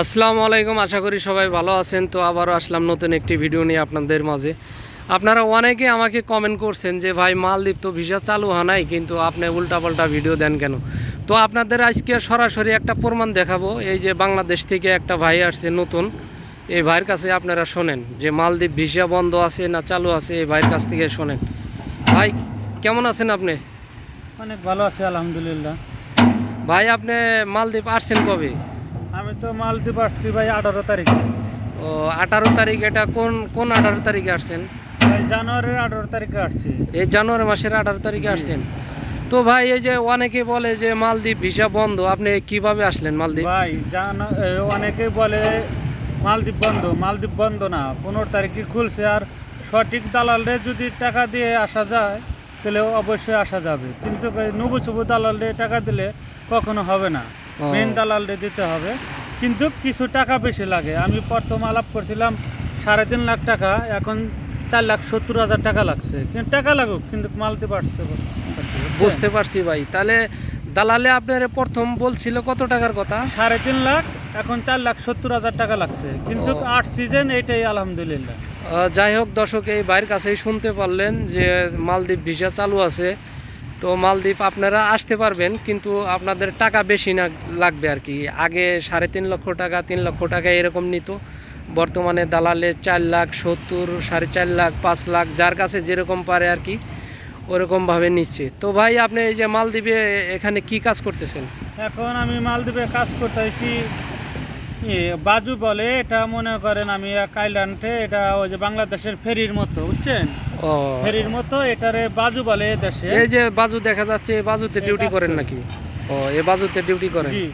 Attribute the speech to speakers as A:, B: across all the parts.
A: আসসালামু আলাইকুম আশা করি সবাই ভালো আছেন। তো আবারও আসলাম নতুন একটি ভিডিও নিয়ে আপনাদের মাঝে। আপনারা অনেকে আমাকে কমেন্ট করছেন যে ভাই মালদ্বীপ তো ভিসা চালু হয় নাই কিন্তু আপনি উল্টাপাল্টা ভিডিও দেন কেন? তো আপনাদের আজকে সরাসরি একটা প্রমাণ দেখাবো। এই যে বাংলাদেশ থেকে একটা ভাই আসছে নতুন। এই ভাইয়ের কাছে আপনারা শোনেন যে মালদ্বীপ ভিসা বন্ধ আছে না চালু আছে? এই ভাইয়ের কাছ থেকে শোনেন। ভাই কেমন আছেন আপনি?
B: অনেক ভালো আছে আলহামদুলিল্লাহ।
A: ভাই আপনি মালদ্বীপ আসছেন কবে?
B: আমি তো মাল মালদ্বীপ আসছি ভাই আঠারো তারিখে।
A: ও আঠারো তারিখ এটা কোন কোন আঠারো তারিখে আসছেন?
B: জানুয়ারির আঠারো তারিখে আসছি।
A: এই জানুয়ারি মাসের আঠারো তারিখে আসছেন। তো ভাই এই যে অনেকে বলে যে মালদ্বীপ ভিসা বন্ধ আপনি কীভাবে আসলেন মালদ্বীপ?
B: ভাই জান এ, বলে মালদ্বীপ বন্ধ মালদ্বীপ বন্ধ না পনেরো তারিখে খুলছে। আর সঠিক দালালরে যদি টাকা দিয়ে আসা যায় তাহলে অবশ্যই আসা যাবে। কিন্তু নুবু চুবু দালালরে টাকা দিলে কখনো হবে না। মেন দালালরে দিতে হবে। কিন্তু কিছু টাকা বেশি লাগে। আমি প্রথম আলাপ করছিলাম সাড়ে তিন লাখ টাকা এখন চার লাখ সত্তর হাজার টাকা লাগছে। কিন্তু টাকা লাগুক কিন্তু মালদ্বীপ আসতে
A: বুঝতে পারছি ভাই। তাহলে দালালে আপনার প্রথম বলছিল কত টাকার কথা?
B: সাড়ে তিন লাখ এখন চার লাখ সত্তর হাজার টাকা লাগছে। কিন্তু আট সিজন এইটাই আলহামদুলিল্লাহ।
A: যাই হোক দর্শক এই ভাইয়ের কাছেই শুনতে পারলেন যে মালদ্বীপ ভিসা চালু আছে। তো মালদ্বীপ আপনারা আসতে পারবেন, কিন্তু আপনাদের টাকা বেশি না লাগবে আর কি। আগে সাড়ে তিন লক্ষ টাকা, তিন লক্ষ টাকা এরকম নিত। বর্তমানে দালালে চার লাখ, সত্তর, সাড়ে চার লাখ, পাঁচ লাখ, যার কাছে যেরকম পারে আর কি, ওরকমভাবে নিচ্ছে। তো ভাই, আপনি এই যে মালদ্বীপে এখানে কি কাজ করতেছেন?
B: এখন আমি মালদ্বীপে কাজ করতেছি। বাজু বলে এটা মনে করেন আমি এক আইল্যান্ডে এটা ওই যে বাংলাদেশের ফেরির মতো বুঝছেন?
A: ও।
B: ফেরির মতো এটারে বাজু বলে দেশে।
A: এই যে বাজু দেখা যাচ্ছে এই বাজুতে ডিউটি করেন নাকি? ও এ বাজুতে ডিউটি করেন।
B: জি।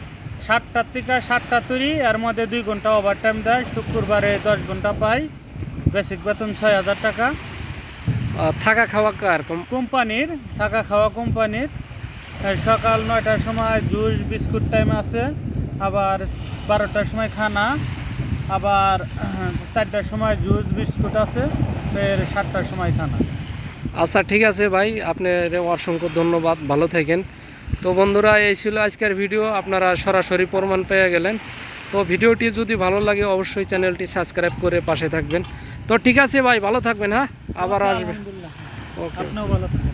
B: সাতটার থেকে সাতটা তৈরি এর মধ্যে দুই ঘণ্টা ওভার টাইম দেয় শুক্রবারে দশ ঘণ্টা পাই বেসিক বেতন ছয় হাজার টাকা।
A: থাকা খাওয়া কার?
B: কোম্পানির থাকা খাওয়া কোম্পানির। সকাল নয়টার সময় জুস বিস্কুট টাইম আছে আবার বারোটার সময় খানা আবার চারটার সময় জুস বিস্কুট আছে ফের সাতটার সময় খানা।
A: আচ্ছা ঠিক আছে ভাই আপনার অসংখ্য ধন্যবাদ ভালো থাকেন। তো বন্ধুরা এই ছিল আজকের ভিডিও আপনারা সরাসরি প্রমাণ পেয়ে গেলেন। তো ভিডিওটি যদি ভালো লাগে অবশ্যই চ্যানেলটি সাবস্ক্রাইব করে পাশে থাকবেন। তো ঠিক আছে ভাই ভালো থাকবেন হ্যাঁ? আবার আসবেন। ওকে।
B: আপনিও ভালো থাকেন